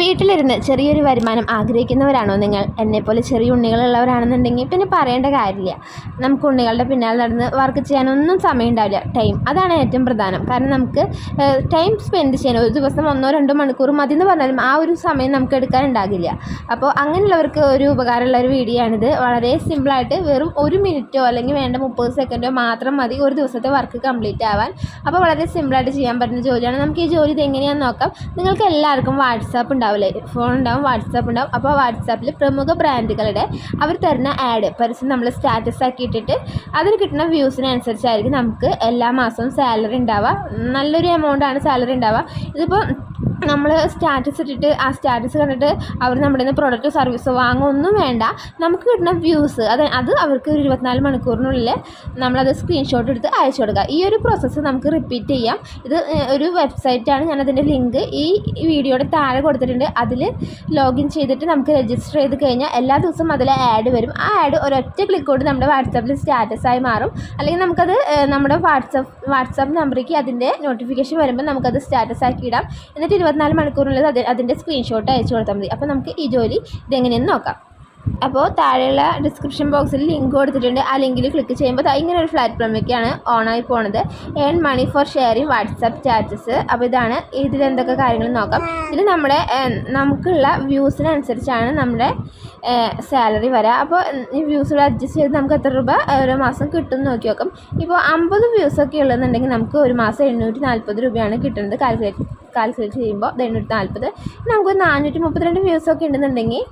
വീട്ടിലിരുന്ന് ചെറിയൊരു വരുമാനം ആഗ്രഹിക്കുന്നവരാണോ നിങ്ങൾ? എന്നെപ്പോലെ ചെറിയ ഉണ്ണികളുള്ളവരാണെന്നുണ്ടെങ്കിൽ പിന്നെ പറയേണ്ട കാര്യമില്ല. നമുക്ക് ഉണ്ണികളുടെ പിന്നാലെ നടന്ന് വർക്ക് ചെയ്യാനൊന്നും സമയം ഉണ്ടാവില്ല ടൈം അതാണ് ഏറ്റവും പ്രധാനം. കാരണം നമുക്ക് ടൈം സ്പെൻഡ് ചെയ്യാൻ ഒരു ദിവസം ഒന്നോ രണ്ടോ മണിക്കൂർ മതി എന്ന് പറഞ്ഞാലും ആ ഒരു സമയം നമുക്ക് എടുക്കാനുണ്ടാകില്ല. അപ്പോൾ അങ്ങനെയുള്ളവർക്ക് ഒരു ഉപകാരമുള്ള ഒരു വീഡിയോ ആണിത്. വളരെ സിമ്പിളായിട്ട് വെറും ഒരു മിനിറ്റോ അല്ലെങ്കിൽ വേണ്ട മുപ്പത് സെക്കൻഡോ മാത്രം മതി ഒരു ദിവസത്തെ വർക്ക് കംപ്ലീറ്റ് ആവാൻ. അപ്പോൾ വളരെ സിമ്പിളായിട്ട് ചെയ്യാൻ പറ്റുന്ന ജോലിയാണ്. നമുക്ക് ഈ ജോലി ഇത് എങ്ങനെയാണെന്ന് നോക്കാം. നിങ്ങൾക്ക് എല്ലാവർക്കും വാട്സാപ്പ് ഉണ്ടാവില്ലേ? ഫോൺ ഉണ്ടാവും വാട്സാപ്പ് ഉണ്ടാവും. അപ്പോൾ വാട്സാപ്പിൽ പ്രമുഖ ബ്രാൻഡുകളുടെ അവർ തരുന്ന ആഡ് പരസ്യം നമ്മൾ സ്റ്റാറ്റസ് ആക്കി ഇട്ടിട്ട് അതിൽ കിട്ടുന്ന വ്യൂസിനനുസരിച്ചായിരിക്കും നമുക്ക് എല്ലാ മാസവും സാലറി ഉണ്ടാവുക. നല്ലൊരു എമൗണ്ടാണ് സാലറി ഉണ്ടാവുക. ഇതിപ്പോൾ നമ്മൾ സ്റ്റാറ്റസ് ഇട്ടിട്ട് ആ സ്റ്റാറ്റസ് കണ്ടിട്ട് അവർ നമ്മുടെ നിന്ന് പ്രൊഡക്റ്റോ സർവീസോ വാങ്ങുമൊന്നും വേണ്ട. നമുക്ക് കിട്ടുന്ന വ്യൂസ് അത് അത് അവർക്ക് ഒരു ഇരുപത്തിനാല് മണിക്കൂറിനുള്ളിൽ നമ്മളത് സ്ക്രീൻഷോട്ട് എടുത്ത് അയച്ചു കൊടുക്കുക. ഈ ഒരു പ്രോസസ്സ് നമുക്ക് റിപ്പീറ്റ് ചെയ്യാം. ഇത് ഒരു വെബ്സൈറ്റാണ് ഞാനതിന്റെ ലിങ്ക് ഈ വീഡിയോയുടെ താഴെ കൊടുത്തിട്ടുണ്ട്. അതിൽ ലോഗിൻ ചെയ്തിട്ട് നമുക്ക് രജിസ്റ്റർ ചെയ്ത് കഴിഞ്ഞാൽ എല്ലാ ദിവസവും അതിൽ ആഡ് വരും. ആ ആഡ് ഒരൊറ്റ ക്ലിക്ക് കൊണ്ട് നമ്മുടെ വാട്സാപ്പിൽ സ്റ്റാറ്റസായി മാറും. അല്ലെങ്കിൽ നമുക്കത് നമ്മുടെ വാട്സപ്പ് വാട്സാപ്പ് നമ്പറേക്ക് അതിന്റെ നോട്ടിഫിക്കേഷൻ വരുമ്പോൾ നമുക്കത് സ്റ്റാറ്റസ് ആക്കി ഇടാം. എന്നിട്ട് ഇരുപത്തിനാല് മണിക്കൂറിനുള്ളിൽ അത് അതിന്റെ സ്ക്രീൻഷോട്ട് അയച്ചു കൊടുത്താൽ മതി. അപ്പോൾ നമുക്ക് ഈ ജോലി ഇതെങ്ങനെയെന്ന് നോക്കാം. അപ്പോൾ താഴെയുള്ള ഡിസ്ക്രിപ്ഷൻ ബോക്സിൽ ലിങ്ക് കൊടുത്തിട്ടുണ്ട്. ആ ലിങ്കിൽ ക്ലിക്ക് ചെയ്യുമ്പോൾ ഇങ്ങനെ ഒരു പ്ലാറ്റ്ഫോമിലേക്കാണ് ഓണായി പോണത്. Earn money for sharing WhatsApp chats അപ്പോൾ ഇതാണ് ഇതിൽ എന്തൊക്കെ കാര്യങ്ങൾ നോക്കാം. ഇതിൽ നമ്മുടെ നമുക്കുള്ള വ്യൂസിനനുസരിച്ചാണ് നമ്മുടെ സാലറി വരിക അപ്പോൾ ഈ വ്യൂസുകൾ അഡ്ജസ്റ്റ് ചെയ്ത് നമുക്ക് എത്ര രൂപ ഓരോ മാസം കിട്ടും നോക്കി നോക്കാം. ഇപ്പോൾ അമ്പത് വ്യൂസൊക്കെ ഉള്ളതെന്നുണ്ടെങ്കിൽ നമുക്ക് ഒരു മാസം എണ്ണൂറ്റി നാൽപ്പത് രൂപയാണ് കിട്ടുന്നത്. കാൽക്കുലേറ്റ് കാൽക്കുലേറ്റ് ചെയ്യുമ്പോൾ ഇത് എണ്ണൂറ്റി നാൽപ്പത് നമുക്ക് നാനൂറ്റി മുപ്പത്തിരണ്ട് വ്യൂസൊക്കെ ഉണ്ടെന്നുണ്ടെങ്കിൽ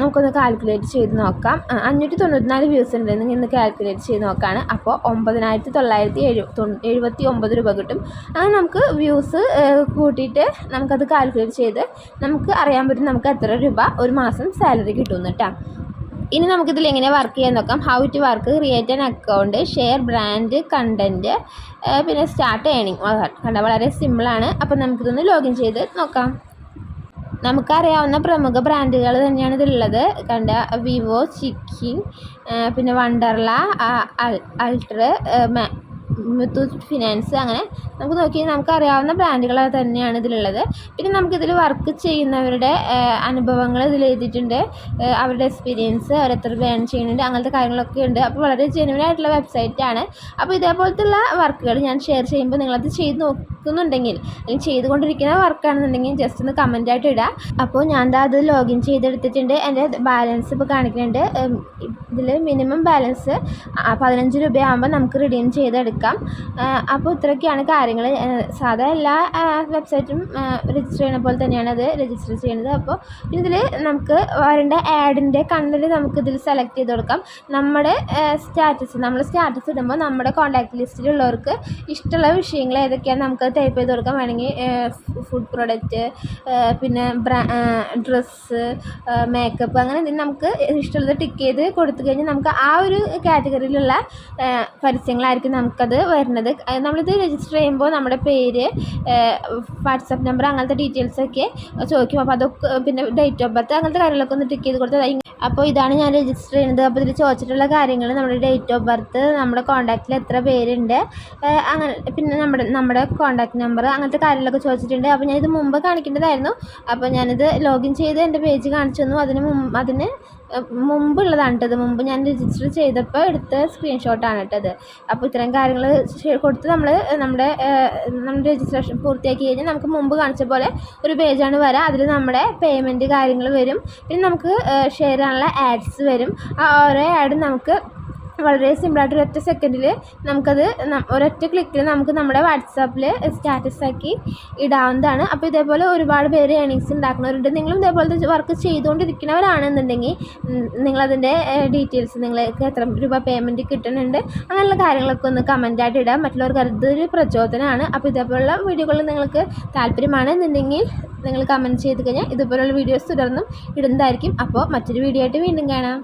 നമുക്കൊന്ന് കാൽക്കുലേറ്റ് ചെയ്ത് നോക്കാം. അഞ്ഞൂറ്റി തൊണ്ണൂറ്റിനാല് വ്യൂസ് ഉണ്ടെന്ന് ഇന്ന് കാൽക്കുലേറ്റ് ചെയ്ത് നോക്കുകയാണ് അപ്പോൾ ഒമ്പതിനായിരത്തി തൊള്ളായിരത്തി എഴു എഴുപത്തി ഒമ്പത് രൂപ കിട്ടും. അങ്ങനെ നമുക്ക് വ്യൂസ് കൂട്ടിയിട്ട് നമുക്കത് കാൽക്കുലേറ്റ് ചെയ്ത് നമുക്ക് അറിയാൻ പറ്റും നമുക്ക് എത്ര രൂപ ഒരു മാസം സാലറി കിട്ടുമെന്ന് കേട്ടോ ഇനി നമുക്കിതിൽ എങ്ങനെ വർക്ക് ചെയ്യാൻ നോക്കാം. How to work create an account share brand content പിന്നെ സ്റ്റാർട്ട് ഏണിങ് കണ്ട? വളരെ സിമ്പിളാണ് അപ്പോൾ നമുക്കിതൊന്ന് ലോഗിൻ ചെയ്ത് നോക്കാം. നമുക്കറിയാവുന്ന പ്രമുഖ ബ്രാൻഡുകൾ തന്നെയാണ് ഇതിലുള്ളത്. കണ്ട വിവോ ചിക്കി പിന്നെ വണ്ടർല അൾട്ര മുത്തൂറ്റ് ഫിനാൻസ് അങ്ങനെ നമുക്ക് നോക്കി നമുക്കറിയാവുന്ന ബ്രാൻഡുകൾ തന്നെയാണ് ഇതിലുള്ളത്. പിന്നെ നമുക്കിതിൽ വർക്ക് ചെയ്യുന്നവരുടെ അനുഭവങ്ങൾ ഇതിൽ എഴുതിയിട്ടുണ്ട്. അവരുടെ എക്സ്പീരിയൻസ് അവരെത്ര ഏൺ ചെയ്യുന്നുണ്ട് അങ്ങനത്തെ കാര്യങ്ങളൊക്കെ ഉണ്ട്. അപ്പോൾ വളരെ ജെനുവൻ ആയിട്ടുള്ള വെബ്സൈറ്റാണ്. അപ്പോൾ ഇതേപോലത്തുള്ള വർക്കുകൾ ഞാൻ ഷെയർ ചെയ്യുമ്പോൾ നിങ്ങളത് ചെയ്ത് നോക്കുന്നുണ്ടെങ്കിൽ അല്ലെങ്കിൽ ചെയ്തുകൊണ്ടിരിക്കുന്ന വർക്കാണെന്നുണ്ടെങ്കിൽ ജസ്റ്റ് ഒന്ന് കമന്റ് ആയിട്ട് ഇടുക അപ്പോൾ ഞാൻ എന്താ അത് ലോഗിൻ ചെയ്തെടുത്തിട്ടുണ്ട്. എന്റെ ബാലൻസ് ഇപ്പോൾ കാണിക്കുന്നുണ്ട്. ഇതിൽ മിനിമം ബാലൻസ് പതിനഞ്ച് രൂപയാകുമ്പോൾ നമുക്ക് റിഡീം ചെയ്തെടുക്കാം. അപ്പോൾ ഇത്രയൊക്കെയാണ് കാര്യങ്ങൾ. സാധാ എല്ലാ വെബ്സൈറ്റും രജിസ്റ്റർ ചെയ്യണ പോലെ തന്നെയാണ് അത് രജിസ്റ്റർ ചെയ്യുന്നത് അപ്പോൾ ഇതിൽ നമുക്ക് വരേണ്ട ആഡിന്റെ കണ്ണിൽ നമുക്കിതിൽ സെലക്ട് ചെയ്ത് കൊടുക്കാം. നമ്മുടെ സ്റ്റാറ്റസ് നമ്മൾ സ്റ്റാറ്റസ് ഇടുമ്പോൾ നമ്മുടെ കോൺടാക്ട് ലിസ്റ്റിലുള്ളവർക്ക് ഇഷ്ടമുള്ള വിഷയങ്ങൾ ഏതൊക്കെയാണ് നമുക്ക് ടൈപ്പ് ചെയ്ത് കൊടുക്കാം. വേണമെങ്കിൽ ഫുഡ് പ്രൊഡക്റ്റ് പിന്നെ ബ്രാ ഡ്രസ്സ് മേക്കപ്പ് അങ്ങനെ എന്തെങ്കിലും നമുക്ക് ഇഷ്ടമുള്ളത് ടിക്ക് ചെയ്ത് കൊടുത്തു കഴിഞ്ഞാൽ നമുക്ക് ആ ഒരു കാറ്റഗറിയിലുള്ള പരസ്യങ്ങളായിരിക്കും നമുക്കത് വരുന്നത്. നമ്മളിത് രജിസ്റ്റർ ചെയ്യുമ്പോൾ നമ്മുടെ പേര് വാട്സപ്പ് നമ്പർ അങ്ങനത്തെ ഡീറ്റെയിൽസൊക്കെ ചോദിക്കും. അപ്പോൾ അതൊക്കെ പിന്നെ ഡേറ്റ് ഓഫ് ബർത്ത് അങ്ങനത്തെ കാര്യങ്ങളൊക്കെ ഒന്ന് ടിക്ക് ചെയ്ത് കൊടുത്താൽ അപ്പോൾ ഇതാണ് ഞാൻ രജിസ്റ്റർ ചെയ്യുന്നത്. അപ്പോൾ ഇതിൽ ചോദിച്ചിട്ടുള്ള കാര്യങ്ങൾ നമ്മുടെ ഡേറ്റ് ഓഫ് ബർത്ത് നമ്മുടെ കോൺടാക്റ്റിൽ എത്ര പേരുണ്ട് അങ്ങനെ പിന്നെ നമ്മുടെ നമ്മുടെ കോൺടാക്റ്റ് നമ്പർ അങ്ങനത്തെ കാര്യങ്ങളൊക്കെ ചോദിച്ചിട്ടുണ്ട്. അപ്പോൾ ഞാനിത് മുമ്പ് കാണിക്കേണ്ടതായിരുന്നു. അപ്പോൾ ഞാനിത് ലോഗിൻ ചെയ്ത് എന്റെ പേജ് കാണിച്ചു തന്നു. അതിന് മുമ്പ് അതിന് മുമ്പുള്ളതാണ് കേട്ടത് മുമ്പ് ഞാൻ രജിസ്റ്റർ ചെയ്തപ്പോൾ എടുത്ത സ്ക്രീൻഷോട്ടാണ് കേട്ടത് അപ്പോൾ ഇത്തരം കാര്യങ്ങൾ കൊടുത്ത് നമ്മൾ നമ്മുടെ നമ്മുടെ രജിസ്ട്രേഷൻ പൂർത്തിയാക്കി കഴിഞ്ഞാൽ നമുക്ക് മുമ്പ് കാണിച്ച പോലെ ഒരു പേജാണ് വരിക അതിൽ നമ്മുടെ പേയ്മെന്റ് കാര്യങ്ങൾ വരും. പിന്നെ നമുക്ക് ഷെയർ ചെയ്യാനുള്ള ആഡ്സ് വരും. ആ ഓരോ ആഡും നമുക്ക് വളരെ സിമ്പിളായിട്ട് ഒരൊറ്റ സെക്കൻഡിൽ നമുക്കത് ഒരൊറ്റ ക്ലിക്കിൽ നമുക്ക് നമ്മുടെ വാട്സാപ്പിൽ സ്റ്റാറ്റസ് ആക്കി ഇടാവുന്നതാണ്. അപ്പോൾ ഇതേപോലെ ഒരുപാട് പേര് ഏണിങ്സ് ഉണ്ടാക്കുന്നവരുണ്ട് നിങ്ങളും ഇതേപോലത്തെ വർക്ക് ചെയ്തുകൊണ്ടിരിക്കുന്നവരാണെന്നുണ്ടെങ്കിൽ നിങ്ങളതിന്റെ ഡീറ്റെയിൽസ് നിങ്ങൾക്ക് എത്ര രൂപ പേയ്മെന്റ് കിട്ടുന്നുണ്ട് അങ്ങനെയുള്ള കാര്യങ്ങളൊക്കെ ഒന്ന് കമന്റായിട്ട് ഇടാം. മറ്റുള്ളവർക്ക് അതൊരു പ്രചോദനമാണ്. അപ്പോൾ ഇതേപോലുള്ള വീഡിയോകൾ നിങ്ങൾക്ക് താല്പര്യമാണെന്നുണ്ടെങ്കിൽ നിങ്ങൾ കമന്റ് ചെയ്ത് കഴിഞ്ഞാൽ ഇതുപോലുള്ള വീഡിയോസ് തുടർന്നും ഇടുന്നതായിരിക്കും. അപ്പോൾ മറ്റൊരു വീഡിയോ ആയിട്ട് വീണ്ടും കാണാം.